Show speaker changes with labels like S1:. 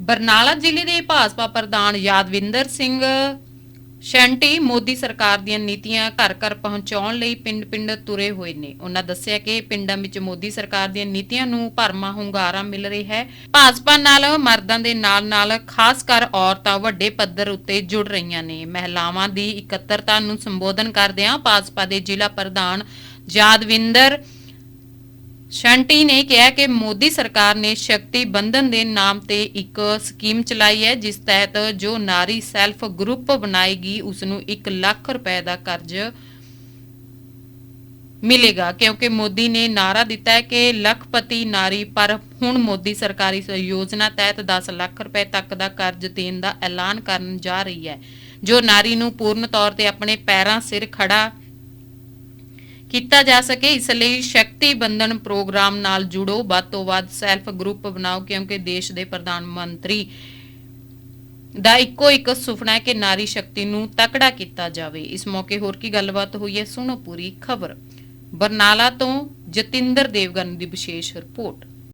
S1: ਬਰਨਾਲਾ ਜ਼ਿਲ੍ਹੇ ਦੇ ਭਾਜਪਾ ਪ੍ਰਧਾਨ ਯਾਦਵਿੰਦਰ ਸਿੰਘ ਸ਼ੈਂਟੀ ਮੋਦੀ ਸਰਕਾਰ ਦੀਆਂ ਨੀਤੀਆਂ ਘਰ ਘਰ ਪਹੁੰਚਾਉਣ ਲਈ ਪਿੰਡ-ਪਿੰਡ ਤੁਰੇ ਹੋਏ ਨੇ। ਉਹਨਾਂ ਦੱਸਿਆ ਕਿ ਪਿੰਡਾਂ ਵਿੱਚ ਮੋਦੀ ਸਰਕਾਰ ਦੀਆਂ ਨੀਤੀਆਂ ਨੂੰ ਭਰਮਾ ਹੁੰਗਾਰਾ ਮਿਲ ਰਿਹਾ ਹੈ। ਭਾਜਪਾ ਨਾਲ ਮਰਦਾਂ ਦੇ ਨਾਲ-ਨਾਲ ਖਾਸ ਕਰ ਔਰਤਾਂ ਵੱਡੇ ਪੱਧਰ ਉੱਤੇ ਜੁੜ ਰਹੀਆਂ ਨੇ। ਮਹਿਲਾਵਾਂ ਦੀ ਇਕੱਤਰਤਾ ਨੂੰ ਸੰਬੋਧਨ ਕਰਦਿਆਂ ਭਾਜਪਾ ਦੇ ਜ਼ਿਲ੍ਹਾ ਪ੍ਰਧਾਨ ਯਾਦਵਿੰਦਰ ਸ਼ੰਟੀ ਨੇ ਕਿਹਾ ਕਿ ਮੋਦੀ ਸਰਕਾਰ ਨੇ ਸ਼ਕਤੀ ਬੰਧਨ ਦੇ ਨਾਮ ਤੇ ਇੱਕ ਸਕੀਮ ਚਲਾਈ ਹੈ, ਜਿਸ ਤਹਿਤ ਜੋ ਨਾਰੀ ਸੈਲਫ ਗਰੁੱਪ ਬਣਾਏਗੀ ਉਸ ਨੂੰ 1 ਲੱਖ ਰੁਪਏ ਦਾ ਕਰਜ਼ ਮਿਲੇਗਾ। ਕਿਉਂਕਿ ਮੋਦੀ ਨੇ ਨਾਰਾ ਦਿੱਤਾ ਹੈ ਕਿ ਲੱਖਪਤੀ ਨਾਰੀ, ਪਰ ਹੁਣ ਮੋਦੀ ਸਰਕਾਰੀ ਸ- ਯੋਜਨਾ ਤਹਿਤ 10 ਲੱਖ ਰੁਪਏ ਤੱਕ ਦਾ ਕਰਜ਼ ਦੇਣ ਦਾ ਐਲਾਨ ਕਰਨ ਜਾ ਰਹੀ ਹੈ। ਜੋ ਨਾਰੀ ਨੂੰ ਪੂਰਨ ਤੌਰ ਤੇ ਆਪਣੇ ਪੈਰਾਂ ਸਿਰ ਖੜਾ ਕੀਤਾ ਜਾ ਸਕੇ, ਇਸ ਲਈ ਸ਼ਕਤੀ ਬੰਧਨ ਪ੍ਰੋਗਰਾਮ ਨਾਲ ਜੁੜੋ। ਵੱਧ ਤੋਂ ਵੱਧ ਸੈਲਫ ਗਰੁੱਪ ਬਣਾਓ, ਕਿਉਂਕਿ ਦੇਸ਼ ਦੇ ਪ੍ਰਧਾਨ ਮੰਤਰੀ ਦਾ ਇੱਕੋ ਇੱਕ ਸੁਪਨਾ ਹੈ ਕਿ ਨਾਰੀ ਸ਼ਕਤੀ ਨੂੰ ਤਕੜਾ ਕੀਤਾ ਜਾਵੇ। ਇਸ ਮੌਕੇ ਹੋਰ ਕੀ ਗੱਲਬਾਤ ਹੋਈ ਹੈ, ਸੁਣੋ ਪੂਰੀ ਖਬਰ। ਬਰਨਾਲਾ ਤੋਂ ਜਤਿੰਦਰ ਦੇਵਗਨ ਦੀ ਵਿਸ਼ੇਸ਼ ਰਿਪੋਰਟ।